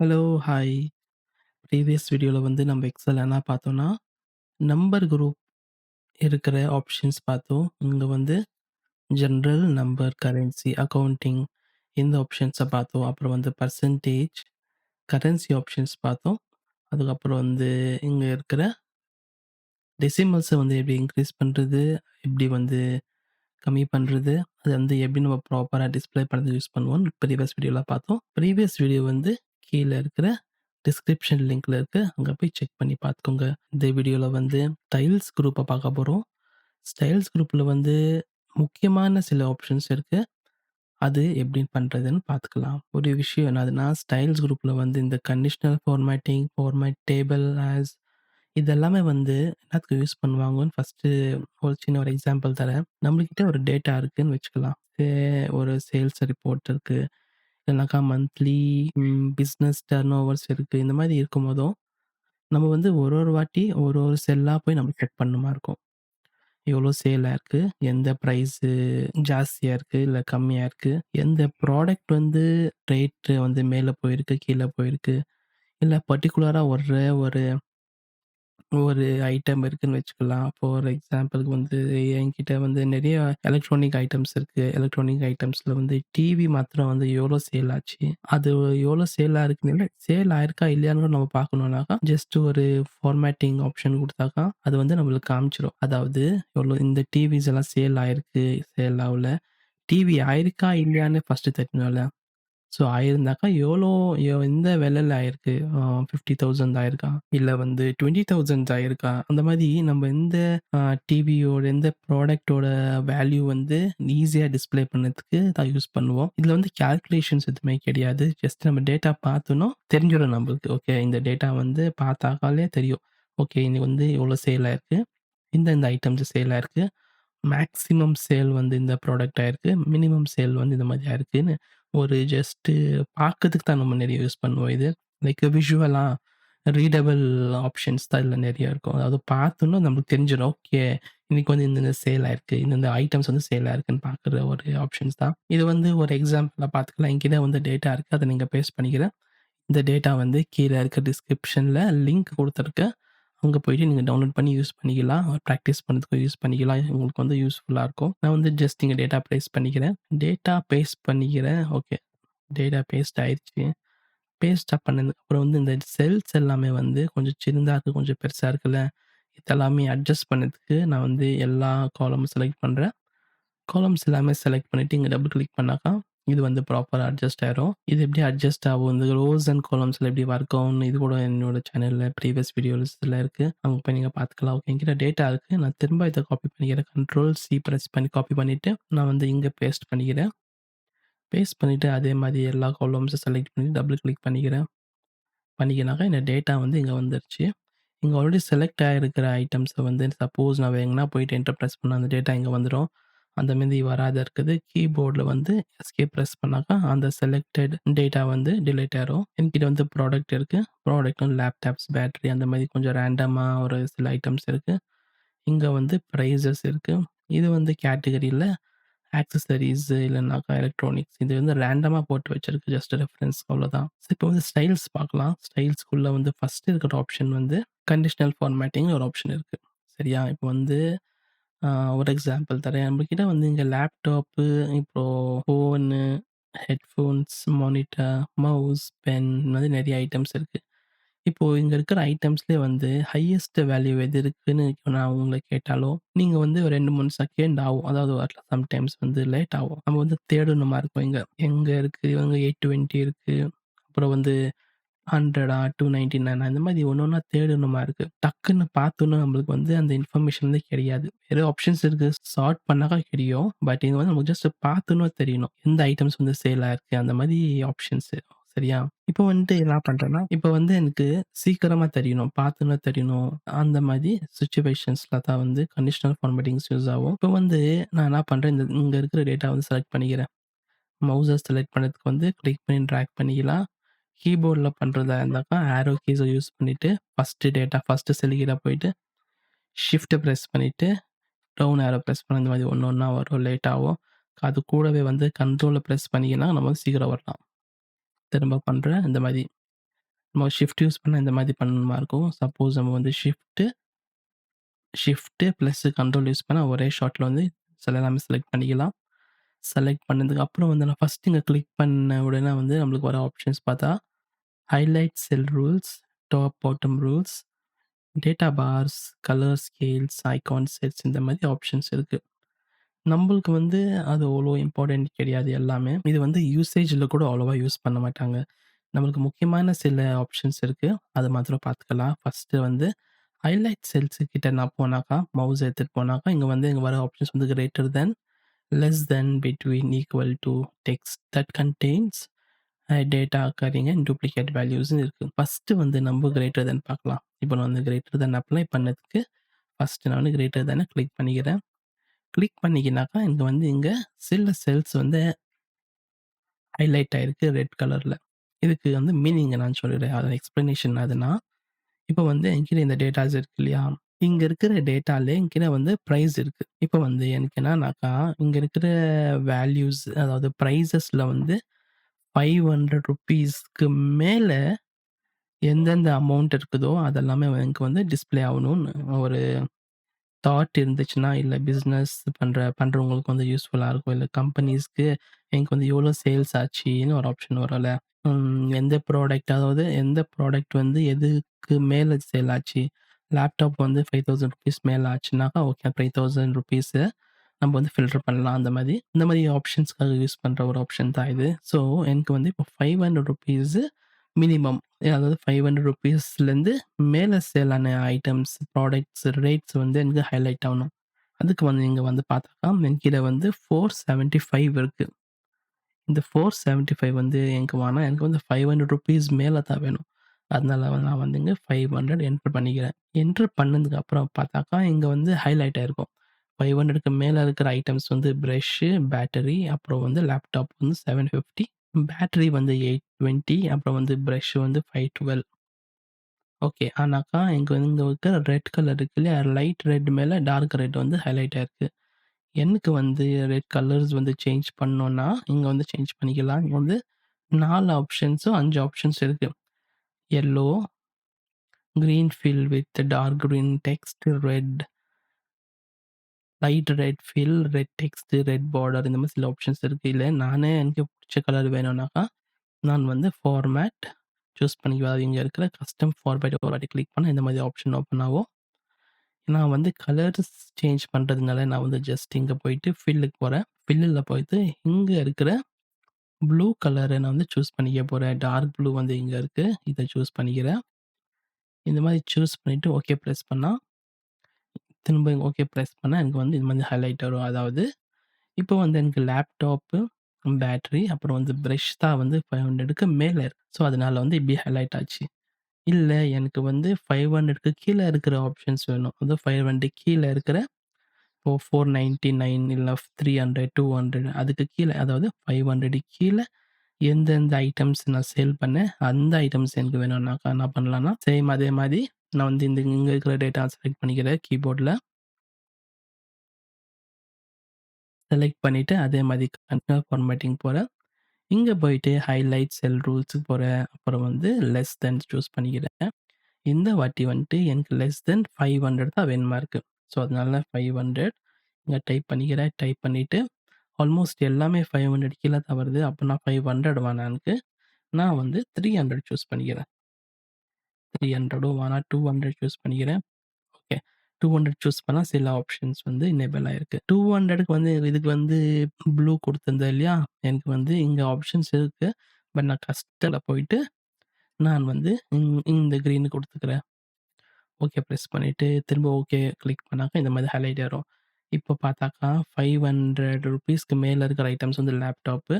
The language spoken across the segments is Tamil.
Hello, hi. ப்ரீவியஸ் வீடியோல வந்து நம்ம எக்ஸல் என்ன பார்த்தோம்னா, நம்பர் குரூப் இருக்கிற ஆப்ஷன்ஸ் பார்த்தோம். இங்க வந்து ஜெனரல், நம்பர், கரன்சி, அக்கவுண்டிங் இந்த ஆப்ஷன்ஸ பார்த்தோம். அப்புறம் வந்து பெர்சன்டேஜ், கரன்சி ஆப்ஷன்ஸ் பார்த்தோம். அதுக்கப்புறம் வந்து இங்க இருக்கிற டெசிமல்ஸ வந்து எப்படி இன்க்ரீஸ் பண்றது, எப்படி வந்து கம்மி பண்றது, அது வந்து எப்படி நம்ம ப்ராப்பரா டிஸ்ப்ளே பண்ணுறது யூஸ் பண்ணுவோம்னு ப்ரீவியஸ் வீடியோல பார்த்தோம். ப்ரீவியஸ் வீடியோ வந்து கீழே இருக்கிற டிஸ்கிரிப்ஷன் லிங்க்ல இருக்கு. அங்கே போய் செக் பண்ணி பார்த்துக்கோங்க. இந்த வீடியோவில் வந்து ஸ்டைல்ஸ் குரூப்பை பார்க்க போகிறோம் ஸ்டைல்ஸ் குரூப்பில் வந்து முக்கியமான சில ஆப்ஷன்ஸ் இருக்கு. அது எப்படி பண்ணுறதுன்னு பார்த்துக்கலாம். ஒரு விஷயம் என்னதுன்னா, ஸ்டைல்ஸ் குரூப்பில் வந்து இந்த conditional formatting, format table, as இதெல்லாமே வந்து என்னத்துக்கு யூஸ் பண்ணுவாங்கன்னு ஃபஸ்ட்டு ஒரு சின்ன ஒரு எக்ஸாம்பிள் தரேன். நம்மள்கிட்ட ஒரு டேட்டா இருக்குன்னு வச்சுக்கலாம். ஒரு சேல்ஸ் ரிப்போர்ட் இருக்குது இல்லைனாக்கா மந்த்லி பிஸ்னஸ் டர்ன் ஓவர்ஸ் இருக்குது இந்த மாதிரி இருக்கும் போதும் நம்ம வந்து ஒரு ஒரு வாட்டி ஒரு ஒரு செல்லாக போய் நம்ம செக் பண்ணுமா இருக்கும். எவ்வளோ சேலாக இருக்குது எந்த ப்ரைஸு ஜாஸ்தியாக இருக்குது இல்லை கம்மியாக இருக்குது எந்த ப்ராடக்ட் வந்து ரேட்டு வந்து மேலே போயிருக்கு? கீழே போயிருக்கு? இல்லை பர்டிகுலராக ஒரு ஒரு ஒரு ஐட்டம் இருக்குன்னு வச்சுக்கலாம். ஃபார் எக்ஸாம்பிளுக்கு வந்து என்கிட்ட வந்து நெறைய எலக்ட்ரானிக் ஐட்டம்ஸ் இருக்கு. எலக்ட்ரானிக் ஐட்டம்ஸ்ல வந்து டிவி மாத்திரம் வந்து எவ்வளோ சேல் ஆச்சு? அது எவ்வளோ சேல் ஆயிருக்குன்னு சேல் ஆயிருக்கா இல்லையான்னு நம்ம பார்க்கணும்னாக்கா, ஜஸ்ட் ஒரு ஃபார்மேட்டிங் ஆப்ஷன் குடுத்தாக்கா, அது வந்து நம்மளுக்கு காமிச்சுரும். அதாவது எவ்வளோ இந்த டிவிஸ் எல்லாம் சேல் ஆயிருக்கு, சேல் ஆவல. டிவி ஆயிருக்கா இல்லையான்னு ஃபர்ஸ்ட்டு தெரியணும்ல. ஸோ ஆயிருந்தாக்கா எவ்வளோ எ எந்த விலையில ஆயிருக்கு? அ 50,000 ஆயிருக்கா? இல்ல வந்து 20,000 ஆயிருக்கா? அந்த மாதிரி நம்ம எந்த அ டிவியோட எந்த ப்ராடக்ட்டோட வேல்யூ வந்து ஈஸியா டிஸ்ப்ளே பண்ணதுக்கு தான் யூஸ் பண்ணுவோம். இதுல வந்து கால்குலேஷன்ஸ் எதுவுமே கிடையாது. ஜஸ்ட் நம்ம டேட்டா பார்த்தோன்னா, தெரிஞ்சிடும் நம்மளுக்கு. ஓகே இந்த டேட்டா வந்து பார்த்தாக்காலே தெரியும். ஓகே இன்னைக்கு வந்து இவ்வளோ சேல் ஆயிருக்கு. இந்த இந்த ஐட்டம்ஸ் சேல் ஆயிருக்கு. மேக்ஸிமம் சேல் வந்து இந்த ப்ராடக்ட் ஆயிருக்கு. மினிமம் சேல் வந்து இந்த மாதிரி ஆயிருக்குன்னு ஒரு ஜஸ்ட்டு பார்க்கறதுக்கு தான் நம்ம நிறைய யூஸ் பண்ணுவோம் இது. லைக் விஷுவலாக ரீடபிள் ஆப்ஷன்ஸ் தான் இதில் நிறையா இருக்கும். அதாவது பார்த்தோன்னா நம்மளுக்கு தெரிஞ்சிடும் ஓகே இன்னைக்கு வந்து இந்தந்த சேல் ஆயிருக்கு. இந்தந்த ஐட்டம்ஸ் வந்து சேல் ஆயிருக்குன்னு பார்க்குற ஒரு ஆப்ஷன்ஸ் தான். இது வந்து ஒரு எக்ஸாம்பிளாக பார்த்துக்கலாம். என்கிட்ட வந்து டேட்டா இருக்குது அதை நீங்கள் பேஸ்ட் பண்ணிக்கிறேன். இந்த டேட்டா வந்து கீழே இருக்க டிஸ்கிரிப்ஷனில் லிங்க் கொடுத்துருக்கேன் அங்கே போயிட்டு நீங்கள் டவுன்லோட் பண்ணி யூஸ் பண்ணிக்கலாம். ப்ராக்டிஸ் பண்ணுறதுக்கு யூஸ் பண்ணிக்கலாம். உங்களுக்கு வந்து யூஸ்ஃபுல்லாக இருக்கும். நான் வந்து ஜஸ்ட் இங்கே டேட்டா பேஸ்ட் பண்ணிக்கிறேன். டேட்டா பேஸ்ட் பண்ணிக்கிறேன். ஓகே. டேட்டா பேஸ்ட் ஆயிடுச்சு பேஸ்ட்டாக பண்ணதுக்கு அப்புறம் வந்து இந்த செல்ஸ் எல்லாமே வந்து கொஞ்சம் சின்னதா இருக்குது கொஞ்சம் பெருசாக இருக்குல்ல. இதெல்லாமே அட்ஜஸ்ட் பண்ணதுக்கு நான் வந்து எல்லா காலமும் செலக்ட் பண்ணுறேன் காலம்ஸ் எல்லாமே செலக்ட் பண்ணிவிட்டு இங்கே டபுள் கிளிக் பண்ணாக்கா, இது வந்து ப்ராப்பராக அட்ஜஸ்ட் ஆயிரும். இது எப்படி அட்ஜஸ்ட் ஆகும்? இந்த ரோஸ் அண்ட் காலம்ஸ்ல எப்படி ஒர்க் ஆகும்னு இது கூட என்னோட சேனல்ல ப்ரீவியஸ் வீடியோஸ்ல இருக்கு. அங்கே போய் நீங்கள் பார்த்துக்கலாம். ஓகே என்கிட்ட டேட்டா இருக்கு. நான் திரும்ப இதை காப்பி பண்ணிக்கிறேன். கண்ட்ரோல் சி ப்ரெஸ் பண்ணி காப்பி பண்ணிட்டு, நான் வந்து இங்கே பேஸ்ட் பண்ணிக்கிறேன். பேஸ்ட் பண்ணிட்டு அதே மாதிரி எல்லா காலம்ஸும் செலக்ட் பண்ணி டபுள் கிளிக் பண்ணிக்கிறேன். பண்ணிக்கினாக்கா இந்த டேட்டா வந்து இங்கே வந்துருச்சு. இங்கே ஆல்ரெடி செலக்ட் ஆகிருக்கிற ஐட்டம்ஸை வந்து சப்போஸ் நான் எங்கனா போயிட்டு என்டர் ப்ரெஸ் பண்ண அந்த டேட்டா இங்கே வந்துடும் அந்த மாரி வராத இருக்குது. கீபோர்டில் வந்து எஸ்கே ப்ரெஸ் பண்ணாக்கா அந்த செலக்டட் டேட்டா வந்து டிலேட் ஆயிரும். என்கிட்ட வந்து ப்ராடக்ட் இருக்குது ப்ராடக்ட்டும் லேப்டாப்ஸ், பேட்டரி அந்த மாதிரி கொஞ்சம் ரேண்டமாக ஒரு சில ஐட்டம்ஸ் இருக்குது இங்கே வந்து ப்ரைஸஸ் இருக்குது இது வந்து கேட்டகரியில் ஆக்சசரிஸ் இல்லைனாக்கா எலக்ட்ரானிக்ஸ் இது வந்து ரேண்டமாக போட்டு வச்சிருக்கு. ஜஸ்ட் ரெஃபரன்ஸ் அவ்வளோதான். இப்போ வந்து ஸ்டைல்ஸ் பார்க்கலாம். ஸ்டைல்ஸ்க்குள்ளே வந்து ஃபஸ்ட்டு இருக்கிற ஆப்ஷன் வந்து கண்டிஷனல் ஃபார்மேட்டிங்னு ஒரு ஆப்ஷன் இருக்குது சரியா? இப்போ வந்து ஒரு எக்ஸாம்பிள் தரேன். நம்மகிட்ட வந்து இங்க லேப்டாப்பு, இப்போ phone, headphones, monitor, mouse, pen இந்த மாதிரி நெறைய ஐட்டம்ஸ் இருக்கு. இப்போ இங்க இருக்கிற ஐட்டம்ஸ்லயே வந்து ஹையஸ்ட் வேல்யூ எது இருக்குன்னு நான் உங்கள கேட்டாலும், நீங்க வந்து ஒரு 2, 3 செகண்ட் ஆகும். அதாவது சம்டைம்ஸ் வந்து லேட் ஆகும். நம்ம வந்து தேடணுமா இருக்கும் இங்க. எங்க இருக்கு? இவங்க 820 இருக்கு. அப்புறம் வந்து 100ஆ, 299 அந்த மாதிரி ஒண்ணு ஒண்ணா தேடணுமா இருக்கு. டக்குன்னு பார்த்தோன்னே நம்மளுக்கு வந்து அந்த இன்ஃபர்மேஷன் வந்து கிடையாது. வெறும் ஆப்ஷன்ஸ் இருக்கு. சார்ட் பண்ணாக்கா கிடையும். பட் இது வந்து நமக்கு ஜஸ்ட் பார்த்தோன்னே தெரியணும். எந்த ஐட்டம்ஸ் வந்து சேல் ஆயிருக்கு அந்த மாதிரி ஆப்ஷன்ஸ். சரியா? இப்போ வந்துட்டு என்ன பண்றேன்னா, இப்போ வந்து எனக்கு சீக்கிரமா தெரியணும். பார்த்தோனே தெரியணும். அந்த மாதிரி சிச்சுவேஷன்ஸ்ல தான் வந்து கண்டிஷனல் ஃபார்மேட்டிங்ஸ் யூஸ் ஆகும். இப்போ வந்து நான் என்ன பண்றேன், இந்த இங்க இருக்கிற டேட்டா வந்து செலக்ட் பண்ணிக்கிறேன். மவுஸ செலக்ட் பண்ணதுக்கு வந்து கிளிக் பண்ணி ட்ராக் பண்ணிக்கலாம். கீபோர்டில் பண்றதா இருந்தாக்கா ஆரோ கீஸை யூஸ் பண்ணிவிட்டு ஃபஸ்ட்டு டேட்டா ஃபஸ்ட்டு செல் போயிட்டு ஷிஃப்ட்டை ப்ரெஸ் பண்ணிவிட்டு டவுன் ஆரோ ப்ரெஸ் பண்ண இந்த மாதிரி ஒன்று ஒன்றா வரும். லேட்டாகவும் அது கூடவே வந்து கண்ட்ரோலில் ப்ரெஸ் பண்ணிங்கன்னா நம்ம சீக்கிரம் வரலாம். திரும்ப பண்ணுற இந்த மாதிரி நம்ம ஷிஃப்ட் யூஸ் பண்ணால் இந்த மாதிரி பண்ணணுமா இருக்கும். சப்போஸ் நம்ம வந்து shift shift plus control use பண்ணால் ஒரே ஷாட்டில் வந்து சில எல்லாமே செலக்ட் பண்ணிக்கலாம். செலக்ட் பண்ணதுக்கு அப்புறம் வந்து நான் ஃபர்ஸ்ட் இங்கே கிளிக் பண்ண உடனே வந்து நம்மளுக்கு வர ஆப்ஷன்ஸ் பார்த்தா, highlight cell rules, top bottom rules, data bars, colour scales, icon sets இந்த மாதிரி ஆப்ஷன்ஸ் இருக்குது நம்மளுக்கு வந்து அது அவ்வளோ இம்பார்ட்டண்ட் கிடையாது எல்லாமே. இது வந்து யூசேஜில் கூட அவ்வளோவா யூஸ் பண்ண மாட்டாங்க. நம்மளுக்கு முக்கியமான சில ஆப்ஷன்ஸ் இருக்குது அது மாத்திரம் பார்த்துக்கலாம். ஃபஸ்ட்டு வந்து ஹைலைட் செல்ஸ் கிட்ட நான் போனாக்கா, மவுஸ் எடுத்துட்டு போனாக்கா, இங்கே வந்து இங்கே வர ஆப்ஷன்ஸ் வந்து greater than, less than, between, equal to, text that contains data occurring duplicate வேல்யூஸ்னு இருக்குது ஃபர்ஸ்ட்டு வந்து நம்ம கிரேட்டர் தென் பார்க்கலாம். இப்போ நான் வந்து கிரேட்டர் தென் அப்ளை பண்ணதுக்கு, ஃபஸ்ட்டு நான் வந்து கிரேட்டர் தானே கிளிக் பண்ணிக்கிறேன். கிளிக் பண்ணிக்கினாக்கா, இங்கே வந்து இங்கே சில செல்ஸ் வந்து ஹைலைட் ஆகிருக்கு ரெட் கலரில் இதுக்கு வந்து மீனிங் நான் சொல்லிடுறேன். அதோட எக்ஸ்ப்ளனேஷன் அதுனா, இப்போ வந்து என்கிட்ட இந்த டேட்டாஸ் இருக்கு இல்லையா? இங்க இருக்கிற டேட்டாலே என்கிட்ட வந்து பிரைஸ் இருக்கு. இப்போ வந்து எனக்கு என்னன்னாக்கா, இங்க இருக்கிற வேல்யூஸ் அதாவது பிரைஸஸ்ல வந்து ₹500க்கு மேல எந்தெந்த அமௌண்ட் இருக்குதோ, அதெல்லாமே எனக்கு வந்து டிஸ்ப்ளே ஆவணும்னு ஒரு தாட் இருந்துச்சுன்னா, இல்ல பிசினஸ் பண்ற பண்றவங்களுக்கு வந்து யூஸ்ஃபுல்லா இருக்கும். இல்ல கம்பெனிஸ்க்கு எனக்கு வந்து எவ்வளோ சேல்ஸ் ஆச்சுன்னு ஒரு ஆப்ஷன் வரும்ல. ம் எந்த ப்ராடக்ட் அதாவது எந்த ப்ராடக்ட் வந்து எதுக்கு மேல சேல் ஆச்சு. லேப்டாப் வந்து ஃபைவ் தௌசண்ட் ருபீஸ் மேலே ஆச்சுனாக்கா, ஓகே ₹5000 நம்ம வந்து ஃபில்டர் பண்ணலாம் அந்த மாதிரி இந்த மாதிரி ஆப்ஷன்ஸ்க்காக யூஸ் பண்ணுற ஒரு ஆப்ஷன் தான் இது. ஸோ எனக்கு வந்து இப்போ ₹500 மினிமம். அதாவது ₹500லேருந்து மேல சேல் ஆன ஐட்டம்ஸ், ப்ராடக்ட்ஸ், ரேட்ஸ் வந்து எனக்கு ஹைலைட் ஆகணும் அதுக்கு வந்து நீங்கள் வந்து பார்த்தாக்கா, என்கிட்ட வந்து ஃபோர் செவென்ட்டி ஃபைவ் இருக்குது இந்த 475 வந்து எனக்கு வேணாம். எனக்கு வந்து ஃபைவ் ஹண்ட்ரட் ருபீஸ் மேலே தான் வேணும். அதனால வந்து நான் வந்து ஃபைவ் 500 என்டர் பண்ணிக்கிறேன். என்டர் பண்ணதுக்கு அப்புறம் பார்த்தாக்கா, இங்க வந்து ஹைலைட் ஆயிருக்கும். 500க்கு மேல இருக்கிற ஐட்டம்ஸ் வந்து பிரஷ்ஷு, பேட்டரி, அப்புறம் வந்து லேப்டாப் வந்து 750, பேட்டரி வந்து 820, அப்புறம் வந்து பிரஷ் வந்து 512. ஓகே. ஆனாக்கா, இங்க வந்து இங்க இருக்கிற ரெட் கலர் இருக்கு இல்லையா? லைட் ரெட் மேல டார்க் ரெட் வந்து ஹைலைட் ஆயிருக்கு. எனக்கு வந்து ரெட் கலர்ஸ் வந்து சேஞ்ச் பண்ணணும்னா, இங்க வந்து சேஞ்ச் பண்ணிக்கலாம். இங்க வந்து 4 ஆப்ஷன்ஸோ, 5 ஆப்ஷன்ஸ் இருக்கு. Yellow, green fill with dark green text, red light red fill, red text, red border இந்த மாதிரி சில ஆப்ஷன்ஸ் இருக்குது இல்லை நானே எனக்கு பிடிச்ச கலர் வேணும்னாக்கா, நான் வந்து ஃபார்மேட் சூஸ் பண்ணிக்குவேன். அது இங்கே இருக்கிற கஸ்டம் ஃபார்மேட் ஒரு வாட்டி கிளிக் பண்ணா இந்த மாதிரி ஆப்ஷன் ஓப்பன் ஆகும். நான் வந்து கலர்ஸ் சேஞ்ச் பண்ணுறதுனால நான் வந்து ஜஸ்ட் இங்கே போயிட்டு ஃபில்லுக்கு போகிறேன் ஃபில்லில் போயிட்டு இங்கே இருக்கிற ப்ளூ கலரை நான் வந்து சூஸ் பண்ணிக்க போறேன். டார்க் ப்ளூ வந்து இங்க இருக்கு. இத சூஸ் பண்ணிக்கிறேன். இந்த மாரி சூஸ் பண்ணிட்டு ஓகே பிரஸ் பண்ணா திரும்ப ஓகே பிரஸ் பண்ணா எனக்கு வந்து இந்த மாதிரி ஹைலைட் வரும். அதாவது இப்போ வந்து எனக்கு லேப்டாப்பு, பேட்டரி அப்புறம் வந்து பிரஷ் தான் வந்து 500க்கு மேல இருக்கு. ஸோ அதனால வந்து இப்படி ஹைலைட் ஆச்சு. இல்ல எனக்கு வந்து 500க்கு கீழ இருக்கிற ஆப்ஷன்ஸ் வேணும். அதாவது 500 கீழ இருக்கிற இப்போ 499 இல்ல 300, 200 அதுக்கு கீழே அதாவது ஃபைவ் 500 கீழே எந்தெந்த ஐட்டம்ஸ் நான் சேல் பண்ணேன், அந்த ஐட்டம்ஸ் எனக்கு வேணும்னாக்கா என்ன பண்ணலாம்னா, சேம் அதே மாதிரி நான் வந்து இந்த இங்கே இருக்கிற டேட்டா செலக்ட் பண்ணிக்கிறேன் கீபோர்டில் செலக்ட் பண்ணிவிட்டு அதே மாதிரி கன்டினியூ ஃபார்மேட்டிங் போகிறேன் இங்கே போயிட்டு ஹைலைட் செல் ரூல்ஸுக்கு போகிறேன் அப்புறம் வந்து லெஸ் தென் சூஸ் பண்ணிக்கிறேன். இந்த வாட்டி வந்துட்டு எனக்கு லெஸ் தென் 500 தான் வேணுமா இருக்குது ஸோ அதனால 500 இங்கே டைப் பண்ணிக்கிறேன். டைப் பண்ணிட்டு ஆல்மோஸ்ட் எல்லாமே 500 கீழ தான் வருது. அப்ப நான் 500 வேணாம் எனக்கு. நான் வந்து 300 சூஸ் பண்ணிக்கிறேன். 300ம் வேணாம் 200 சூஸ் பண்ணிக்கிறேன். ஓகே. 200 சூஸ் பண்ணா சில ஆப்ஷன்ஸ் வந்து எனேபிள் ஆயிருக்கு. 200க்கு வந்து இதுக்கு வந்து ப்ளூ குடுத்திருந்தேன் இல்லையா? எனக்கு வந்து இங்க ஆப்ஷன்ஸ் இருக்கு. பட் நான் கஷ்டத்தில் போயிட்டு நான் வந்து இந் இந்த கிரீன் குடுத்துக்கிறேன். ஓகே பிரஸ் பண்ணிட்டு திரும்ப ஓகே கிளிக் பண்ணாக்கா இந்த மாதிரி ஹைலைட் ஆயிரும். இப்போ பார்த்தாக்கா ₹500க்கு மேல இருக்கிற ஐட்டம்ஸ் வந்து லேப்டாப்பு.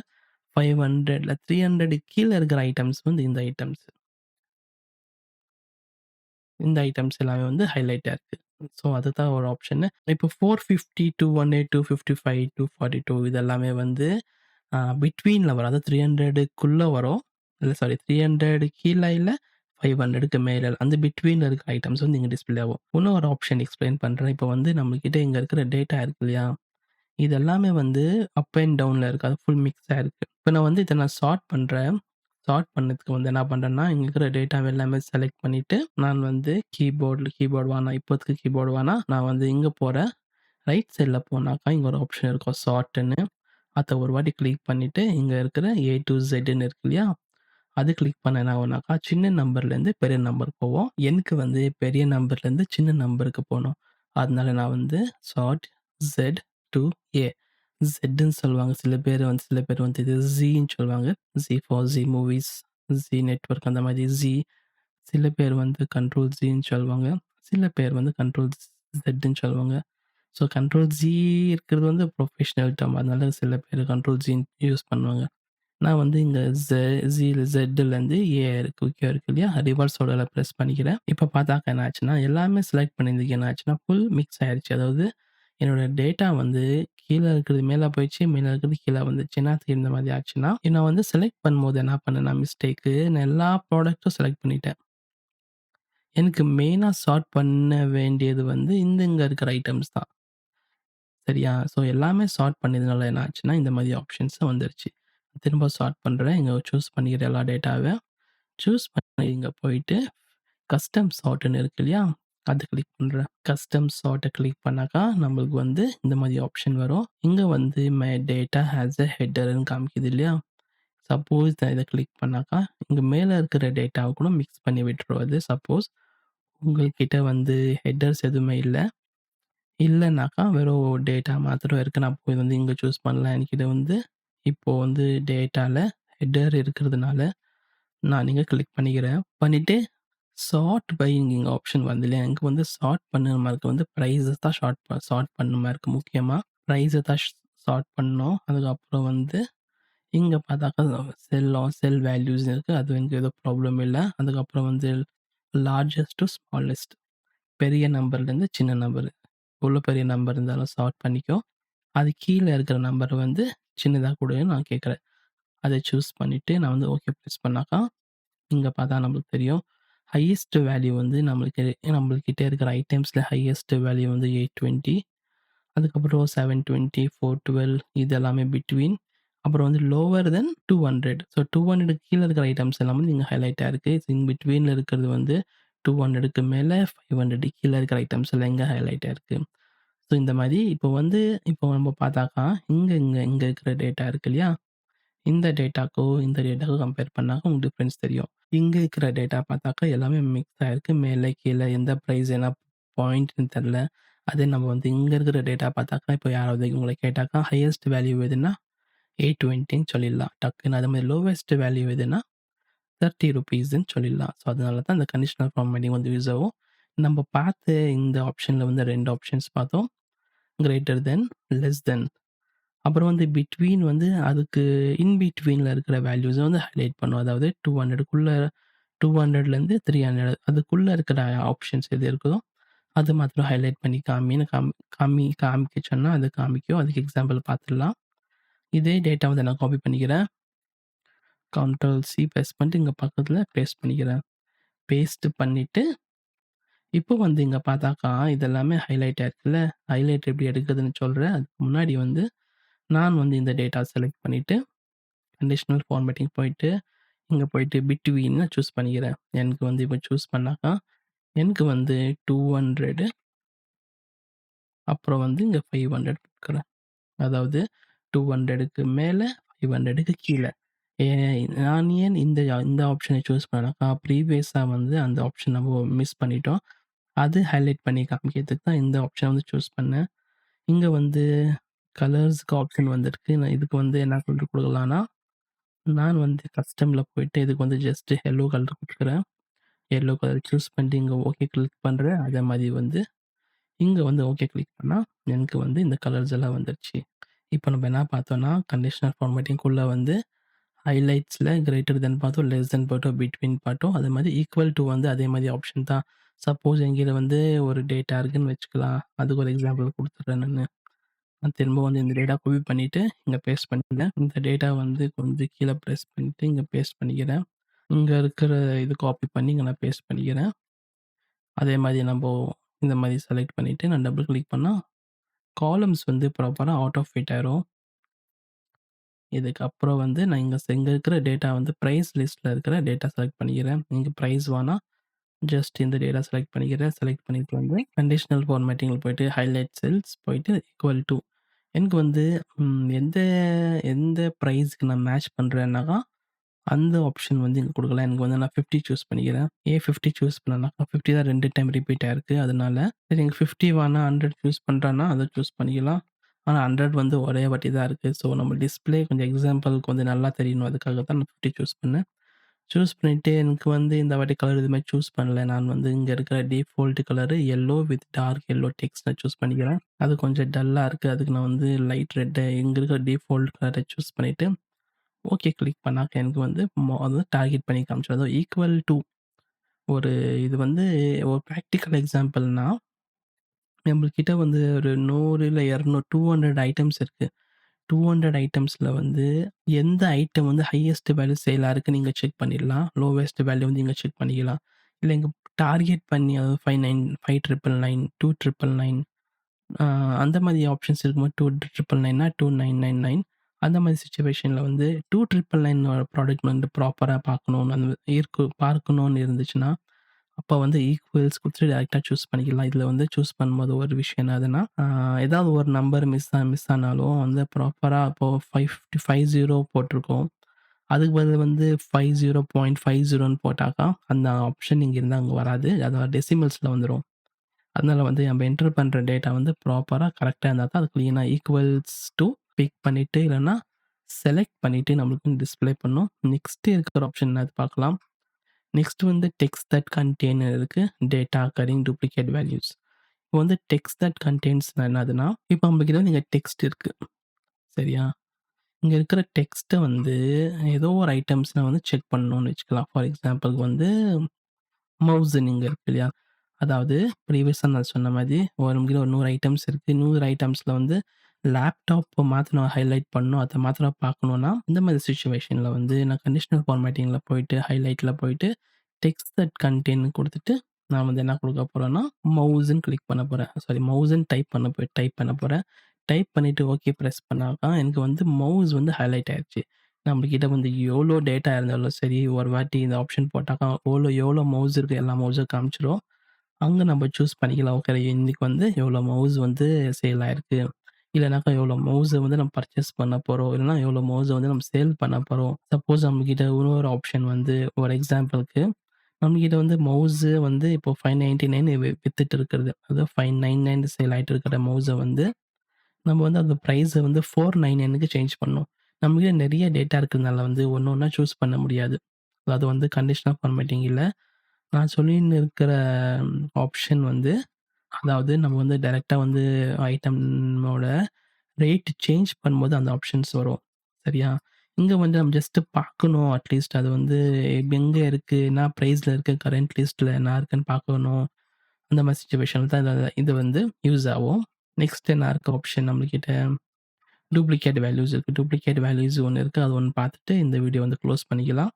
500ல 300 கீழ இருக்கிற ஐட்டம்ஸ் வந்து இந்த ஐட்டம்ஸ். இந்த ஐட்டம்ஸ் எல்லாமே வந்து ஹைலைட்டா இருக்கு. ஸோ அதுதான் ஒரு ஆப்ஷனு. இப்போ 450, 218, 255, 242 இது எல்லாமே வந்து அ பிட்வீன்ல வரும். அதாவது 300க்குள்ள வரும். இல்ல சாரி 300 கீழ இல்ல ஃபைவ் ஹண்ட்ரடுக்கு மேலே அந்த பிட்வீனில் இருக்கிற ஐட்டம்ஸ் வந்து இங்கே டிஸ்ப்ளே ஆகும். இன்னும் ஒரு ஆப்ஷன் எக்ஸ்ப்ளைன் பண்ணுறேன் இப்போ வந்து நம்மக்கிட்ட இங்கே இருக்கிற டேட்டா இருக்கு இல்லையா? இது எல்லாமே வந்து அப் அண்ட் டவுனில் இருக்குது அது ஃபுல் மிக்ஸாக இருக்குது இப்போ நான் வந்து இதை நான் ஷார்ட் பண்ணுறேன் ஷார்ட் பண்ணதுக்கு வந்து என்ன பண்ணுறேன்னா இங்கே இருக்கிற டேட்டா எல்லாமே செலக்ட் பண்ணிவிட்டு நான் வந்து கீபோர்டில் கீபோர்டு வானா இப்போதைக்கு கீபோர்ட் வானா நான் வந்து இங்கே போகிறேன் ரைட் சைடில் போனாக்கா, இங்கே ஒரு ஆப்ஷன் இருக்கும். ஷார்ட்டுன்னு அதை ஒரு வாட்டி கிளிக் பண்ணிவிட்டு இங்கே இருக்கிற ஏ டூ ஜெட்னு இருக்கு இல்லையா? அது கிளிக் பண்ண என்ன ஆகும்னாக்கா, சின்ன நம்பர்லேருந்து பெரிய நம்பர் போவோம். எனக்கு வந்து பெரிய நம்பர்லேருந்து சின்ன நம்பருக்கு போகணும் அதனால நான் வந்து ஷார்ட் ஜெட் டூ ஏ. ஜெட்டுன்னு சொல்லுவாங்க. சில பேர் வந்து சில பேர் வந்து இது ஜின்னு சொல்லுவாங்க. Z for Zee movies, Zee network அந்த மாதிரி ஜி. சில பேர் வந்து கண்ட்ரோல் ஜின்னு சொல்லுவாங்க. சில பேர் வந்து கண்ட்ரோல் ஜெட்டுன்னு சொல்லுவாங்க. ஸோ கண்ட்ரோல் ஜி இருக்கிறது வந்து ப்ரொஃபஷனல் டம் அதனால சில பேர் கண்ட்ரோல் ஜின்னு யூஸ் பண்ணுவாங்க. நான் வந்து இந்த ஜெ ஜீல இசட்லேருந்து ஏ இருக்கு ஓகே இருக்கு இல்லையா? ரிவர்ஸ் ஆர்டர்ல பிரஸ் பண்ணிக்கிறேன். இப்போ பார்த்தாக்க என்ன ஆச்சுன்னா, எல்லாமே செலக்ட் பண்ணியிருந்ததுக்கு என்ன ஆச்சுன்னா, ஃபுல் மிக்ஸ் ஆயிடுச்சு அதாவது என்னோட டேட்டா வந்து கீழே இருக்கிறது மேலே போயிடுச்சு, மேலே இருக்கிறது கீழே வந்துருச்சு. என்னாத்துக்கு இந்த மாதிரி ஆச்சுன்னா, நான் வந்து செலக்ட் பண்ணும்போது என்ன பண்ணேன்னா மிஸ்டேக்கு, நான் எல்லா ப்ராடக்ட்டும் செலக்ட் பண்ணிட்டேன். எனக்கு மெயினாக ஷார்ட் பண்ண வேண்டியது வந்து இந்த இங்கே இருக்கிற ஐட்டம்ஸ் தான். சரியா? ஸோ எல்லாமே ஷார்ட் பண்ணதுனால என்ன ஆச்சுன்னா, இந்த மாதிரி ஆப்ஷன்ஸ் வந்துருச்சு. திரும்ப சார்ட் பண்ணுறேன் இங்கே சூஸ் பண்ணிக்கிற எல்லா டேட்டாவை சூஸ் பண்ணி இங்கே போயிட்டு கஸ்டம் சார்ட்ன்னு இருக்கு இல்லையா? அது கிளிக் பண்ணுறேன் கஸ்டம் சார்ட்டை கிளிக் பண்ணாக்கா, நம்மளுக்கு வந்து இந்த மாதிரி ஆப்ஷன் வரும். இங்கே வந்து மை டேட்டா ஹேஸ் எ ஹெட்டர்னு காமிக்குது இல்லையா? சப்போஸ் நான் இத கிளிக் பண்ணாக்கா, இங்கே மேலே இருக்கிற டேட்டாவை கூட மிக்ஸ் பண்ணி விட்டுருவது சப்போஸ் உங்கள்கிட்ட வந்து ஹெட்டர்ஸ் எதுவுமே இல்லை இல்லைனாக்கா வெறும் டேட்டா மாத்திரம் இருக்குது நான் போய் வந்து இங்கே சூஸ் பண்ணலாம். என்கிட்ட வந்து இப்போ வந்து டேட்டால ஹெட்டர் இருக்கிறதுனால, நான் நீங்கள் கிளிக் பண்ணிக்கிறேன். பண்ணிவிட்டு ஷார்ட் பை ஆப்ஷன் வருது இல்லையா? எனக்கு வந்து ஷார்ட் பண்ண மாதிரி இருக்குது வந்து ப்ரைஸை தான் ஷார்ட் ப பண்ண மாதிரி இருக்குது முக்கியமாக ப்ரைஸை தான் ஷார்ட் பண்ணோம் அதுக்கப்புறம் வந்து இங்கே பார்த்தாக்கா செல் செல் வேல்யூஸ் இருக்குது அது எனக்கு எதுவும் ப்ராப்ளம் இல்லை அதுக்கப்புறம் வந்து லார்ஜஸ்ட் டு ஸ்மாலஸ்ட். பெரிய நம்பர்லேருந்து சின்ன நம்பர். எவ்வளோ பெரிய நம்பர் இருந்தாலும் ஷார்ட் பண்ணிக்கோ. அது கீழே இருக்கிற நம்பர் வந்து சின்னதாக கூட நான் கேட்குறேன் அதை சூஸ் பண்ணிவிட்டு நான் வந்து ஓகே ப்ரெஸ் பண்ணாக்கா, இங்கே பார்த்தா நம்மளுக்கு தெரியும். ஹையஸ்ட் வேல்யூ வந்து நம்மளுக்கு நம்மள்கிட்ட இருக்கிற ஐட்டம்ஸில் ஹையஸ்ட் வேல்யூ வந்து 820. அதுக்கப்புறம் 720, 412 இது எல்லாமே பிட்வீன். அப்புறம் வந்து லோவர் தென் 200. ஸோ டூ ஹண்ட்ரடுக்கு கீழே இருக்கிற ஐட்டம்ஸ் எல்லாமே இங்கே ஹைலைட்டாக இருக்குது இன் பிட்வீனில் இருக்கிறது வந்து டூ ஹண்ட்ரெடுக்கு மேலே ஃபைவ் ஹண்ட்ரடு கீழே இருக்கிற ஐட்டம்ஸ் எல்லாம் இங்கே ஹைலைட்டாக இருக்குது ஸோ இந்த மாதிரி இப்போ வந்து இப்போ நம்ம பார்த்தாக்கா, இங்கே இங்கே இங்கே இருக்கிற டேட்டா இருக்கு இல்லையா? இந்த டேட்டாக்கோ இந்த டேட்டாக்கோ கம்பேர் பண்ணாக்கா உங்களுக்கு டிஃப்ரென்ஸ் தெரியும். இங்கே இருக்கிற டேட்டா பார்த்தாக்கா எல்லாமே மிக்ஸ் ஆகிருக்கு மேலே கீழே எந்த ப்ரைஸ் என்ன பாயிண்ட்னு தெரில அதே நம்ம வந்து இங்கே இருக்கிற டேட்டா பார்த்தாக்கா, இப்போ யாராவது உங்களை கேட்டாக்கா ஹையஸ்ட் வேல்யூ எதுன்னால் எயிட் டுவெண்ட்டின்னு சொல்லிடலாம். டக்குன்னு அதே மாதிரி லோவஸ்ட் வேல்யூ எதுன்னா 30 ரூப்பீஸ்ன்னு சொல்லிடலாம். ஸோ அதனால தான் இந்த கண்டிஷனல் ஃபார்மேட்டிங் வந்து யூஸ் ஆகும். நம்ம பார்த்த இந்த ஆப்ஷன்ல வந்து 2 ஆப்ஷன்ஸ் பார்த்தோம். Greater than, less than. அப்புறம் வந்து பிட்வீன் வந்து அதுக்கு இன் பிட்வீன்ல இருக்கிற வேல்யூஸ வந்து ஹைலைட் பண்ணும். அதாவது 200க்குள்ள 200லேருந்து 300 அதுக்குள்ள இருக்கிற ஆப்ஷன்ஸ் எது இருக்குதோ, அது மாத்திரம் ஹைலைட் பண்ணி காமின்னு காமி காமி காமிக்க சொன்னா அது காமிக்கும். அதுக்கு எக்ஸாம்பிள் பார்த்துடலாம். இதே டேட்டா வந்து நான் காப்பி பண்ணிக்கிறேன். கண்ட்ரோல் சி பேஸ்ட் பண்ணிட்டு இங்கே பக்கத்தில் பேஸ்ட் பண்ணிக்கிறேன். பேஸ்ட் பண்ணிவிட்டு இப்போ வந்து இங்க பார்த்தாக்கா, இது எல்லாமே ஹைலைட் ஆயிருக்குல்ல. ஹைலைட் எப்படி எடுக்குதுன்னு சொல்றேன். அதுக்கு முன்னாடி வந்து நான் வந்து இந்த டேட்டா செலக்ட் பண்ணிட்டு, கண்டிஷனல் ஃபார்மேட்டிங் போயிட்டு, இங்க போயிட்டு பிட்வீன் சூஸ் பண்ணிக்கிறேன். எனக்கு வந்து இப்போ சூஸ் பண்ணாக்கா, எனக்கு வந்து 200 அப்புறம் வந்து இங்க 500 குடுக்குறேன். அதாவது 200க்கு மேல 500க்கு கீழ. ஏ நான் ஏன் இந்த இந்த ஆப்ஷன சூஸ் பண்ணேனாக்கா, ப்ரீவியஸா வந்து அந்த ஆப்ஷன் நம்ம மிஸ் பண்ணிட்டோம். அது ஹைலைட் பண்ணி காமிக்கிறதுக்கு தான் இந்த ஆப்ஷனை வந்து சூஸ் பண்ணேன். இங்கே வந்து கலர்ஸ்க்கு ஆப்ஷன் வந்திருக்கு. நான் இதுக்கு வந்து என்ன கலர் கொடுக்கலான்னா நான் வந்து கஸ்டமில் போயிட்டு இதுக்கு வந்து ஜஸ்ட் எல்லோ கலர் கொடுக்குறேன் எல்லோ கலர் சூஸ் பண்ணிட்டு இங்கே ஓகே கிளிக் பண்ணுறேன் அதே மாதிரி வந்து இங்கே வந்து ஓகே கிளிக் பண்ணால் எனக்கு வந்து இந்த கலர்ஸ் எல்லாம் வந்துருச்சு. இப்போ நம்ம என்ன பார்த்தோன்னா கண்டிஷனல் ஃபார்மேட்டிங்குள்ளே வந்து ஹைலைட்ஸில் கிரேட்டர் தென் பார்த்தோம், லெஸ் தென் பார்த்தோம், பிட்வீன் பார்த்தோம். அதே மாதிரி ஈக்குவல் டூ வந்து அதே மாதிரி ஆப்ஷன் தான். சப்போஸ் என்கிட்ட வந்து ஒரு டேட்டா இருக்குன்னு வச்சுக்கலாம். அதுக்கு ஒரு எக்ஸாம்பிள் குடுத்துடுறேன் நானு. நான் திரும்ப வந்து இந்த டேட்டா காப்பி பண்ணிட்டு, இங்க பேஸ்ட் பண்ணிக்கிறேன். இந்த டேட்டா வந்து கொஞ்சம் கீழ பிரஸ் பண்ணிட்டு, இங்க பேஸ்ட் பண்ணிக்கிறேன். இங்க இருக்கிற இது காப்பி பண்ணி இங்க நான் பேஸ்ட் பண்ணிக்கிறேன். அதே மாரி நம்போ இந்த மாரி செலக்ட் பண்ணிட்டு, நான் டபுள் கிளிக் பண்ணா, காலம்ஸ் வந்து ப்ராப்பரா அவுட் ஆஃப் ஃபிட் ஆயிரும். இதுக்கப்புறம் வந்து நான் இங்க இங்க இருக்கிற டேட்டா வந்து பிரைஸ் லிஸ்ட்ல இருக்கிற டேட்டா செலக்ட் பண்ணிக்கிறேன். இங்க பிரைஸ் வேணா ஜஸ்ட் இந்த டேட்டா செலக்ட் பண்ணிக்கிறேன். செலக்ட் பண்ணிட்டு வந்து கண்டிஷனல் ஃபார்மேட்டிங்ல போயிட்டு ஹைலைட் செல்ஸ் போயிட்டு ஈக்குவல் டூ எனக்கு வந்து எந்த எந்த பிரைஸ்க்கு நான் மேட்ச் பண்றேன்னாக்கா, அந்த ஆப்ஷன் வந்து இங்க குடுக்கல. எனக்கு வந்து நான் 50 சூஸ் பண்ணிக்கிறேன். ஏன் 50 சூஸ் பண்ணேன்னாக்கா 50 தான் 2 டைம் ரிப்பீட் ஆயிருக்கு. அதனால சரி எனக்கு 50 வேணா 100 சூஸ் பண்றேன்னா, அத சூஸ் பண்ணிக்கலாம். ஆனா 100 வந்து ஒரே வாட்டி தான் இருக்கு. ஸோ நம்ம டிஸ்ப்ளே கொஞ்சம் எக்ஸாம்பிள்க்கு வந்து நல்லா தெரியணும். அதுக்காக தான் நான் 50 சூஸ் பண்ணேன். சூஸ் பண்ணிட்டு எனக்கு வந்து இந்த வாட்டி கலர் எதுவுமே சூஸ் பண்ணல. நான் வந்து இங்க இருக்கிற default colour yellow with dark yellow text நான் சூஸ் பண்ணிக்கிறேன். அது கொஞ்சம் டல்லா இருக்கு. அதுக்கு நான் வந்து லைட் ரெட் இங்க இருக்கிற டிஃபால்ட் கலரை சூஸ் பண்ணிட்டு, ஓகே கிளிக் பண்ணாக்க எனக்கு வந்து மொ அது டார்கெட் பண்ணி காமிச்சிடும் அதாவது ஈக்குவல் டூ ஒரு இது வந்து ஒரு ப்ராக்டிக்கல் எக்ஸாம்பிள்னா நம்மள்கிட்ட வந்து ஒரு 100 இல்ல 200 200 ஐட்டம்ஸ் இருக்கு. டூ ஹண்ட்ரட் ஐட்டம்ஸில் வந்து எந்த ஐட்டம் வந்து ஹையஸ்ட் வேல்யூ சேலா இருக்குது நீங்கள் செக் பண்ணிடலாம். லோவஸ்ட் வேல்யூ வந்து நீங்கள் செக் பண்ணிக்கலாம். இல்லை எங்கள் டார்கெட் பண்ணி அதாவது five nine five triple nine two triple nine அந்த மாதிரி ஆப்ஷன்ஸ் இருக்கும்போது 2999னா 2999 அந்த மாதிரி சுச்சுவேஷனில் வந்து 2999 ப்ராடக்ட் வந்து ப்ராப்பராக பார்க்கணுன்னு அந்த இருக்கு பார்க்கணும்னு இருந்துச்சுன்னா, அப்போ வந்து ஈக்குவல்ஸ் கொடுத்துட்டு டேரெக்டாக சூஸ் பண்ணிக்கலாம். இதில் வந்து சூஸ் பண்ணும்போது ஒரு விஷயம் என்னதுன்னா, ஆ ஏதாவது ஒரு நம்பர் மிஸ் ஆ மிஸ் ஆனாலும் வந்து ப்ராப்பரா இப்போ 550 போட்டிருக்கோம். அதுக்கு பதில் வந்து 50.50ன்னு போட்டாக்கா, அந்த ஆப்ஷன் இங்கே இருந்தால் அங்கே வராது. அது டெசிமல்ஸில் வந்துடும் அதனால வந்து நம்ம என்டர் பண்ணுற டேட்டா வந்து ப்ராப்பராக கரெக்டாக இருந்தால் தான் அது க்ளீனாக ஈக்குவல்ஸ் டூ பிக் பண்ணிவிட்டு இல்லைன்னா செலக்ட் பண்ணிவிட்டு நம்மளுக்கு டிஸ்ப்ளே பண்ணும். நெக்ஸ்ட் இருக்கிற ஆப்ஷன் என்னது பார்க்கலாம். நெக்ஸ்ட் வந்து டெக்ஸ்ட் தட் கண்டெய்னர் இருக்கு. Data occurring duplicate values. இப்போ வந்து டெக்ஸ்ட் தட் கண்டெய்ன்ஸ் என்னதுன்னா, இப்போ நம்மகிட்ட வந்து இங்க டெக்ஸ்ட் இருக்குது சரியா? இங்கே இருக்கிற டெக்ஸ்ட்டை வந்து ஏதோ ஒரு ஐட்டம்ஸ்ல வந்து செக் பண்ணணும்னு வச்சுக்கலாம். ஃபார் எக்ஸாம்பிள் வந்து மவுஸ்ன்னு இருக்கு இல்லையா? அதாவது ப்ரீவியஸாக நான் சொன்ன மாதிரி ஒரு நம்மகிட்ட ஒரு நூறு ஐட்டம்ஸ் இருக்குது நூறு ஐட்டம்ஸில் வந்து லேப்டாப் மாத்திரம் நான் ஹைலைட் பண்ணணும். அதை மாத்திரம் பார்க்கணும்னா, இந்த மாதிரி சுச்சுவேஷனில் வந்து நான் கண்டிஷனல் ஃபார்மேட்டிங்கில் போயிட்டு ஹைலைட்டில் போயிட்டு டெக்ஸ்ட் தட் கன்டெயின் கொடுத்துட்டு நான் வந்து என்ன கொடுக்க போகிறேன்னா மவுஸுன்னு கிளிக் பண்ண போகிறேன் சாரி மவுஸுன்னு டைப் பண்ண போய் டைப் பண்ண போகிறேன் டைப் பண்ணிவிட்டு ஓகே ப்ரெஸ் பண்ணாக்கா, எனக்கு வந்து மவுஸ் வந்து ஹைலைட் ஆயிடுச்சு நம்மக்கிட்ட வந்து எவ்வளோ டேட்டா இருந்தாலும் சரி, ஒரு வாட்டி இந்த ஆப்ஷன் போட்டாக்கா, எவ்வளோ எவ்வளோ மவுஸ் இருக்குது எல்லா மவுஸும் காமிச்சிடும் அங்கே நம்ம சூஸ் பண்ணிக்கலாம். ஓகே இன்னைக்கு வந்து எவ்வளோ மவுஸ் வந்து சேல் ஆயிருக்கு. இல்லைனாக்கா எவ்வளோ மவுஸை வந்து நம்ம பர்ச்சேஸ் பண்ண போகிறோம் இல்லைனா எவ்வளோ மவுஸை வந்து நம்ம சேல் பண்ண போகிறோம் சப்போஸ் நம்மக்கிட்ட இன்னொரு ஆப்ஷன் வந்து ஒரு எக்ஸாம்பிளுக்கு நம்மக்கிட்ட வந்து மவுஸு வந்து இப்போ ஃபைவ் 599 நைன் வித்துட்டு இருக்கிறது. அதாவது 599 சேல் ஆகிட்டு இருக்கிற மவுஸை வந்து நம்ம வந்து அந்த ப்ரைஸை வந்து 499க்கு சேஞ்ச் பண்ணோம் நம்மக்கிட்ட நிறைய டேட்டா இருக்கிறதுனால வந்து ஒன்று ஒன்றா சூஸ் பண்ண முடியாது. அது வந்து கண்டிஷனாக ஃபார்மேட்டிங் இல்லை நான் சொல்லின்னு இருக்கிற ஆப்ஷன் வந்து அதாவது நம்ம வந்து டைரக்ட்டா வந்து ஐட்டமோட ரேட் சேஞ்ச் பண்ணும்போது அந்த ஆப்ஷன்ஸ் வரும். சரியா? இங்க வந்து நம்ம ஜஸ்ட் பார்க்கணும் அட்லீஸ்ட் அது வந்து எங்க இருக்கு? என்ன பிரைஸ்ல இருக்கு? கரண்ட் லிஸ்ட்ல என்ன இருக்குன்னு பார்க்கணும். அந்த மாரி சிச்சுவேஷன்ல தான் இத இது வந்து யூஸ் ஆகும். நெக்ஸ்ட் என்ன இருக்கு ஆப்ஷன் நம்மகிட்ட டூப்ளிகேட் வேல்யூஸ் இருக்கு. டூப்ளிகேட் வேல்யூஸ் ஒண்ணு இருக்கு. அது ஒண்ணு பார்த்துட்டு இந்த வீடியோ வந்து க்ளோஸ் பண்ணிக்கலாம்.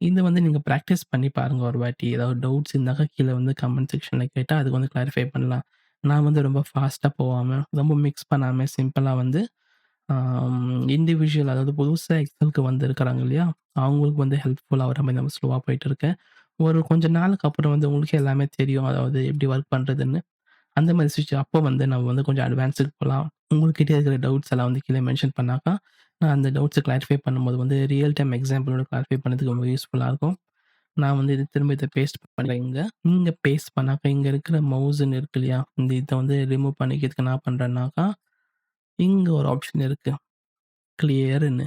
இதை வந்து நீங்க பிராக்டிஸ் பண்ணி பாருங்க ஒரு வாட்டி. ஏதாவது டவுட்ஸ் இருந்தாக்கா கீழ வந்து கமெண்ட் செக்ஷன்ல கேட்டா அதுக்கு வந்து கிளாரிஃபை பண்ணலாம். நான் வந்து ரொம்ப ஃபாஸ்ட்டா போகாமல் ரொம்ப மிக்ஸ் பண்ணாம சிம்பிளா வந்து ஆம் இண்டிவிஜுவல் அதாவது புதுசா எக்ஸலுக்கு வந்திருக்கிறாங்க இல்லையா? அவங்களுக்கு வந்து ஹெல்ப்ஃபுல் ஆகுற மாரி நம்ம ஸ்லோவா போயிட்டு இருக்கேன். ஒரு கொஞ்ச நாளுக்கு அப்புறம் வந்து உங்களுக்கே எல்லாமே தெரியும். அதாவது எப்படி ஒர்க் பண்றதுன்னு. அந்த மாரி சிச்சு அப்போ வந்து நம்ம வந்து கொஞ்சம் அட்வான்ஸுக்கு போலாம். உங்ககிட்ட இருக்கிற டவுட்ஸ் எல்லாம் வந்து கீழ மென்ஷன் பண்ணாக்கா, நான் அந்த டவுட்ஸை கிளாரிஃபை பண்ணும்போது வந்து ரியல் டைம் எக்ஸாம்பிளோட கிளாரிஃபை பண்ணதுக்கு ரொம்ப யூஸ்ஃபுல்லாக இருக்கும். நான் வந்து இது திரும்ப இதை பேஸ்ட் பண்ணுறேன் இங்கே இங்கே பேஸ்ட் பண்ணாக்கா இங்கே இருக்கிற மவுஸ்ன்னு இருக்கு இல்லையா? இந்த இதை வந்து ரிமூவ் பண்ணிக்கிறதுக்கு நான் பண்ணுறேன்னாக்கா இங்கே ஒரு ஆப்ஷன் இருக்குது கிளியர்னு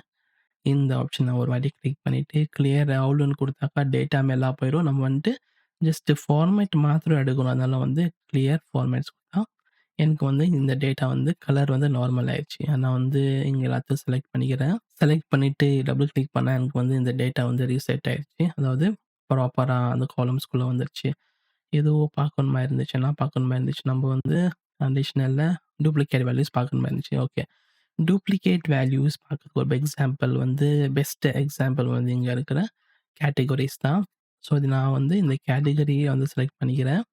இந்த ஆப்ஷனை ஒரு வாட்டி கிளிக் பண்ணிவிட்டு கிளியர் அவ்வளோன்னு கொடுத்தாக்கா டேட்டா மேலாம் போயிடும் நம்ம வந்துட்டு ஜஸ்ட்டு ஃபார்மேட் மாத்திரம் எடுக்கணும். அதனால் வந்து கிளியர் ஃபார்மேட்ஸ் கொடுத்தா எனக்கு வந்து இந்த டேட்டா வந்து கலர் வந்து நார்மல் ஆயிடுச்சு நான் வந்து இங்கே எல்லாத்தையும் செலக்ட் பண்ணிக்கிறேன். செலக்ட் பண்ணிட்டு டபுள் கிளிக் பண்ணால் எனக்கு வந்து இந்த டேட்டா வந்து ரீசெட் ஆயிடுச்சு அதாவது ப்ராப்பராக அந்த காலம்ஸ்குள்ளே வந்துருச்சு. ஏதோ பார்க்கணுமா இருந்துச்சுன்னா பார்க்கணுமா இருந்துச்சு. நம்ம வந்து அடிஷ்னலில் டூப்ளிகேட் வேல்யூஸ் பார்க்கணுமா இருந்துச்சு. ஓகே. டூப்ளிகேட் வேல்யூஸ் பார்க்கறதுக்கு ஒரு எக்ஸாம்பிள் வந்து பெஸ்ட் எக்ஸாம்பிள் வந்து இங்கே இருக்கிற கேட்டகோரிஸ் தான். ஸோ இது நான் வந்து இந்த கேட்டகரியை வந்து செலக்ட் பண்ணிக்கிறேன்.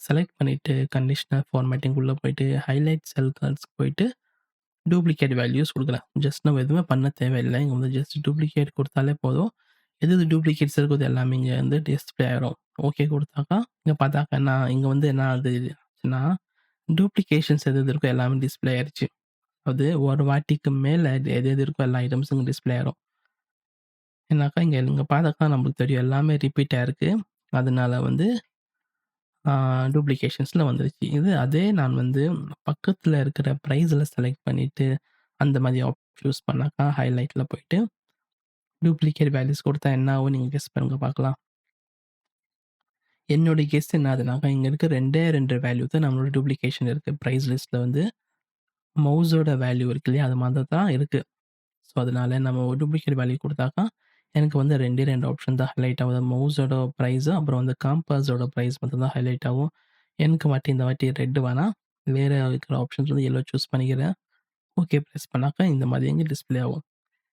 செலக்ட் பண்ணிவிட்டு கண்டிஷனர் ஃபார்மேட்டிங் உள்ளே போயிட்டு ஹைலைட் செல் கார்ட்ஸ்க்கு போயிட்டு டூப்ளிகேட் வேல்யூஸ் கொடுக்குறேன் ஜஸ்ட் நம்ம எதுவுமே பண்ண தேவையில்லை இங்கே வந்து ஜஸ்ட் டூப்ளிகேட் கொடுத்தாலே போதும். எது எது டூப்ளிகேட்ஸ் இருக்கிறது எல்லாமே இங்கே வந்து டிஸ்பிளே ஆகிரும் ஓகே கொடுத்தாக்கா இங்கே பார்த்தாக்கா நான் இங்கே வந்து என்ன ஆகுதுன்னா, டூப்ளிகேஷன்ஸ் எது எது இருக்கோ எல்லாமே டிஸ்ப்ளே ஆயிடுச்சு அது ஒரு வாட்டிக்கு மேலே எது எது இருக்கோ எல்லா ஐட்டம்ஸும் இங்கே டிஸ்ப்ளே ஆயிரும். ஏன்னாக்கா இங்கே இங்கே பார்த்தாக்கா நம்மளுக்கு தெரியும் எல்லாமே ரிப்பீட் ஆயிருக்கு. அதனால வந்து டூப்ளிகேஷன்ஸில் வந்துருச்சு. இது அதே நான் வந்து பக்கத்தில் இருக்கிற ப்ரைஸில் செலக்ட் பண்ணிவிட்டு அந்த மாதிரி ஆப்ஷன் யூஸ் பண்ணாக்கா ஹைலைட்டில் போயிட்டு, டூப்ளிகேட் வேல்யூஸ் கொடுத்தா என்ன ஆகும் நீங்கள் கெஸ் பண்ணுங்க பார்க்கலாம். என்னோட கெஸ் என்ன ஆகுதுனாக்கா, இங்கே இருக்க 2டே 2 வேல்யூ தான் நம்மளோட டூப்ளிகேஷன் இருக்குது ப்ரைஸ் லிஸ்ட்டில் வந்து மவுஸோட வேல்யூ இருக்கு இல்லையா? அது மாதிரி தான் இருக்குது ஸோ, அதனால் நம்ம டூப்ளிகேட் வேல்யூ கொடுத்தாக்கா எனக்கு வந்து 2டே 2 ஆப்ஷன் தான் ஹைலைட் ஆகுது. மவுஸோட பிரைஸ் அப்புறம் வந்து காம்பஸோட பிரைஸ் மட்டும் தான் ஹைலைட் ஆகும். எனக்கு மட்டும் இந்த வாட்டி ரெட் வேணாம். வேற இருக்கிற ஆப்ஷன்ஸ் வந்து எல்லோ சூஸ் பண்ணிக்கிறேன். ஓகே ப்ரெஸ் பண்ணாக்கா இந்த மாதிரி இங்க டிஸ்ப்ளே ஆகும்.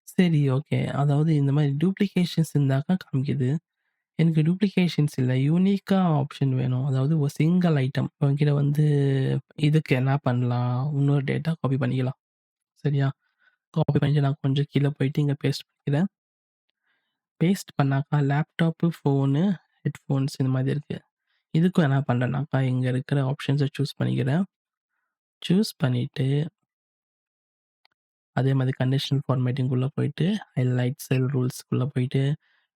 சரி ஓகே. அதாவது இந்த மாதிரி டூப்ளிகேஷன்ஸ் இருந்தாக்கா காமிக்குது. எனக்கு டூப்ளிகேஷன்ஸ் இல்ல. யூனிக்கா ஆப்ஷன் வேணும். அதாவது ஒரு சிங்கிள் ஐட்டம். உன்கிட்ட வந்து இதுக்கு என்ன பண்ணலாம்? இன்னொரு டேட்டா காப்பி பண்ணிக்கலாம். சரியா? காப்பி பண்ணிட்டு நான் கொஞ்சம் கீழ போயிட்டு இங்க பேஸ்ட் பண்ணிக்கிறேன். பேஸ்ட் பண்ணாக்கா லேப்டாப்பு, ஃபோனு, ஹெட்ஃபோன்ஸ் இந்த மாதிரி இருக்குது இதுக்கும் என்ன பண்ணுறேன்னாக்கா இங்கே இருக்கிற ஆப்ஷன்ஸை சூஸ் பண்ணிக்கிறேன். சூஸ் பண்ணிவிட்டு அதே மாதிரி கண்டிஷனல் ஃபார்மேட்டிங்குள்ளே போயிட்டு, ஹைலைட் செல் ரூல்ஸ்க்குள்ளே போயிட்டு,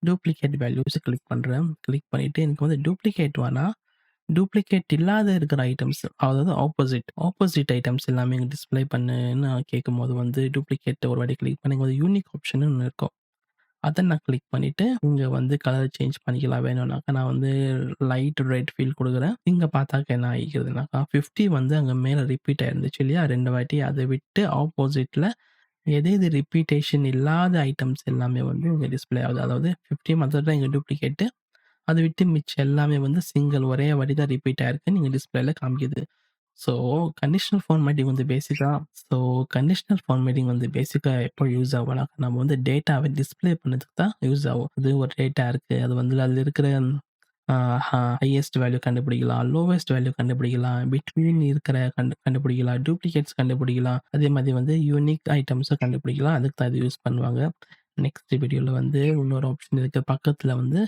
டூப்ளிகேட் வேல்யூஸ் கிளிக் பண்ணுறேன் கிளிக் பண்ணிவிட்டு எனக்கு வந்து டூப்ளிகேட் வேணாம். டூப்ளிகேட் இல்லாத இருக்கிற ஐட்டம்ஸ் அதாவது ஆப்போசிட் ஆப்போசிட் ஐட்டம்ஸ் எல்லாமே இங்கே டிஸ்ப்ளே பண்ணுன்னு கேட்கும்போது வந்து டூப்ளிகேட்டை ஒரு வாட்டி கிளிக் பண்ணி வந்து யூனிக் ஆப்ஷன் ஒன்று இருக்கும். அத நான் கிளிக் பண்ணிட்டு, இங்க வந்து கலர் சேஞ்ச் பண்ணிக்கலாம் வேணும்னாக்கா, நான் வந்து லைட் ரெட் ஃபீல் குடுக்குறேன். இங்க பார்த்தாக்க என்ன ஆயிக்கிறதுனாக்கா, 50 வந்து அங்க மேல ரிப்பீட் ஆயிருந்துச்சு இல்லையா? 2 வாட்டி அத விட்டு ஆப்போசிட்ல எது எது ரிப்பீட்டேஷன் இல்லாத ஐட்டம்ஸ் எல்லாமே வந்து இங்க டிஸ்ப்ளே ஆகுது. அதாவது 50 மத்தது தான் இங்க டூப்ளிகேட்டு. அத விட்டு மிச்சம் எல்லாமே வந்து சிங்கிள் ஒரே வாட்டி தான் ரிப்பீட் ஆயிருக்குன்னு இங்க டிஸ்ப்ளேல காமிக்குது. ஸோ, கண்டிஷனல் ஃபார்மேட்டிங் வந்து பேசிக்கா ஸோ, கண்டிஷனல் ஃபார்மேட்டிங் வந்து பேசிக்கா எப்போ யூஸ் ஆகும்னா, நம்ம வந்து டேட்டாவை டிஸ்ப்ளே பண்ணதுக்கு தான் யூஸ் ஆகும். அது ஒரு டேட்டா இருக்கு. அது வந்து அதில் இருக்கிற ஹையஸ்ட் வேல்யூ கண்டுபிடிக்கலாம். லோவஸ்ட் வேல்யூ கண்டுபிடிக்கலாம். பிட்வீன் இருக்கிற கண்டு கண்டுபிடிக்கலாம். டூப்ளிகேட்ஸ் கண்டுபிடிக்கலாம். அதே மாதிரி வந்து யூனிக் ஐட்டம்ஸை கண்டுபிடிக்கலாம். அதுக்கு தான் இது யூஸ் பண்ணுவாங்க. நெக்ஸ்ட் வீடியோவில் வந்து இன்னொரு ஆப்ஷன் இருக்குது பக்கத்தில் வந்து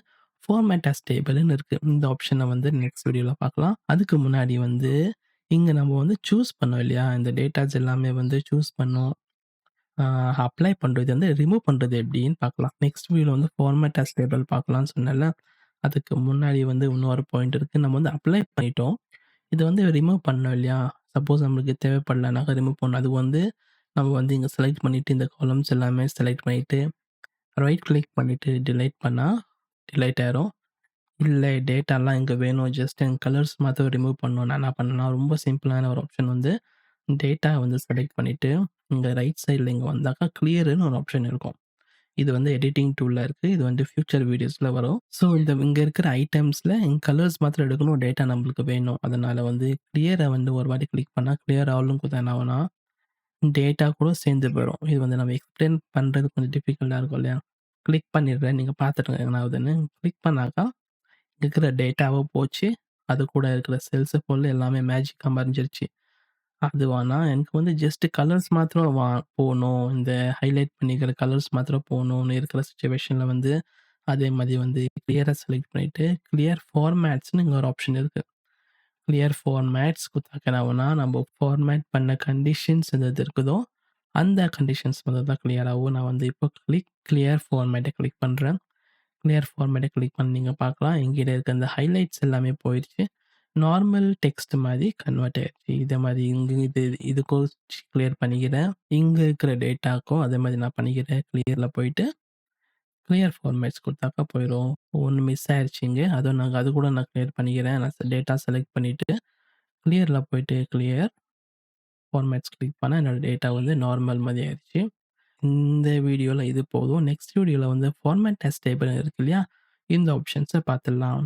ஃபார்மேட் அஸ் டேபிள்னு இருக்குது இந்த ஆப்ஷனை வந்து நெக்ஸ்ட் வீடியோவில் பார்க்கலாம். அதுக்கு முன்னாடி வந்து இங்க நம்ம வந்து சூஸ் பண்ணோம் இல்லையா? இந்த டேட்டாஸ் எல்லாமே வந்து சூஸ் பண்ணோம். ஆ அப்ளை பண்றது வந்து ரிமூவ் பண்றது எப்படின்னு பார்க்கலாம். நெக்ஸ்ட் வீடியோல வந்து ஃபார்மேட் ஆஸ் டேபிள் பார்க்கலாம்னு சொன்னேன்ல. அதுக்கு முன்னாடி வந்து இன்னொரு பாயிண்ட் இருக்கு. நம்ம வந்து அப்ளை பண்ணிட்டோம். இது வந்து ரிமூவ் பண்ணோம் இல்லையா? சப்போஸ் நம்மளுக்கு தேவைப்படலனாக்கா ரிமூவ் பண்ணணும். அது வந்து நம்ம வந்து இங்க செலக்ட் பண்ணிட்டு இந்த காலம்ஸ் எல்லாமே செலக்ட் பண்ணிட்டு, ரைட் கிளிக் பண்ணிட்டு டிலைட் பண்ணா டிலைட் ஆயிரும். இல்ல டேட்டாலாம் இங்கே வேணும். ஜஸ்ட் எனக்கு கலர்ஸ் மாத்திரம் ரிமூவ் பண்ணணும். நான் என்ன பண்ணேன்னா, ரொம்ப சிம்பிளான ஒரு ஆப்ஷன் வந்து டேட்டா வந்து செலக்ட் பண்ணிட்டு, இங்க ரைட் சைடில் இங்க வந்தாக்கா கிளியர்ன்னு ஒரு ஆப்ஷன் இருக்கும். இது வந்து எடிட்டிங் டூல்ல இருக்கு. இது வந்து ஃபியூச்சர் வீடியோஸ்ல வரும். ஸோ, இந்த இங்க இருக்கிற ஐட்டம்ஸ்ல கலர்ஸ் மாத்திரம் எடுக்கணும். டேட்டா நம்மளுக்கு வேணும். அதனால வந்து கிளியர வந்து ஒரு வாட்டி கிளிக் பண்ணா கிளியர் ஆகலும் கூட என்ன ஆகும்னா, டேட்டா கூட சேர்ந்து போயிடும் இது வந்து நம்ம எக்ஸ்பிளைன் பண்றது கொஞ்சம் டிஃபிகல்ட்டா இருக்கும் இல்லையா? கிளிக் பண்ணிடுறேன். நீங்க பார்த்துடுங்க என்ன ஆகுதுன்னு. கிளிக் பண்ணாக்கா, இருக்கிற டேட்டாவும் போச்சு. அது கூட இருக்கிற செல்ஸ் ஃபுல் எல்லாமே மேஜிக்காக மறைஞ்சிருச்சு. அது வேணா எனக்கு வந்து ஜஸ்ட் கலர்ஸ் மாத்திரம் வா போகணும் இந்த ஹைலைட் பண்ணிக்கிற கலர்ஸ் மாத்திரம் போகணும்னு இருக்கிற சுச்சுவேஷனில் வந்து, அதே மாதிரி வந்து கிளியராக செலக்ட் பண்ணிவிட்டு கிளியர் ஃபார்மேட்ஸ்னு இங்கே ஒரு ஆப்ஷன் இருக்குது கிளியர் ஃபார்மேட்ஸ் குடுத்தாக்கா நம்ம ஃபார்மேட் பண்ண கண்டிஷன்ஸ் எது இருக்குதோ, அந்த கண்டிஷன்ஸ் வந்து தான் கிளியராகவும் நான் வந்து இப்போ கிளிக் கிளியர் ஃபார்மேட்டை கிளிக் பண்ணுறேன் கிளியர் ஃபார்மேட்டை கிளிக் பண்ணி நீங்கள் பார்க்கலாம். எங்கிட்ட இருக்க அந்த ஹைலைட்ஸ் எல்லாமே போயிடுச்சு நார்மல் டெக்ஸ்ட் மாதிரி கன்வெர்ட் ஆயிடுச்சு இதே மாதிரி இங்கே இது இதுக்கும் கிளியர் பண்ணிக்கிறேன். இங்கே இருக்கிற டேட்டாக்கும் அதே மாதிரி நான் பண்ணிக்கிறேன். கிளியரில் போயிட்டு, கிளியர் ஃபார்மேட்ஸ் கொடுத்தாக்கா போயிடும் ஒன்று மிஸ் ஆயிருச்சு இங்கே அதுவும் நாங்கள் அது கூட நான் கிளியர் பண்ணிக்கிறேன். நான் டேட்டா செலக்ட் பண்ணிவிட்டு கிளியரில் போயிட்டு கிளியர் ஃபார்மேட்ஸ் கிளிக் பண்ணால் என்னோட டேட்டா வந்து நார்மல் மாதிரி ஆயிடுச்சு இந்த வீடியோல இது போதும். நெக்ஸ்ட் வீடியோவில் வந்து ஃபார்மேட் டெஸ்ட் டேபிள் இருக்கு இல்லையா? இந்த ஆப்ஷன்ஸ பார்த்துடலாம்.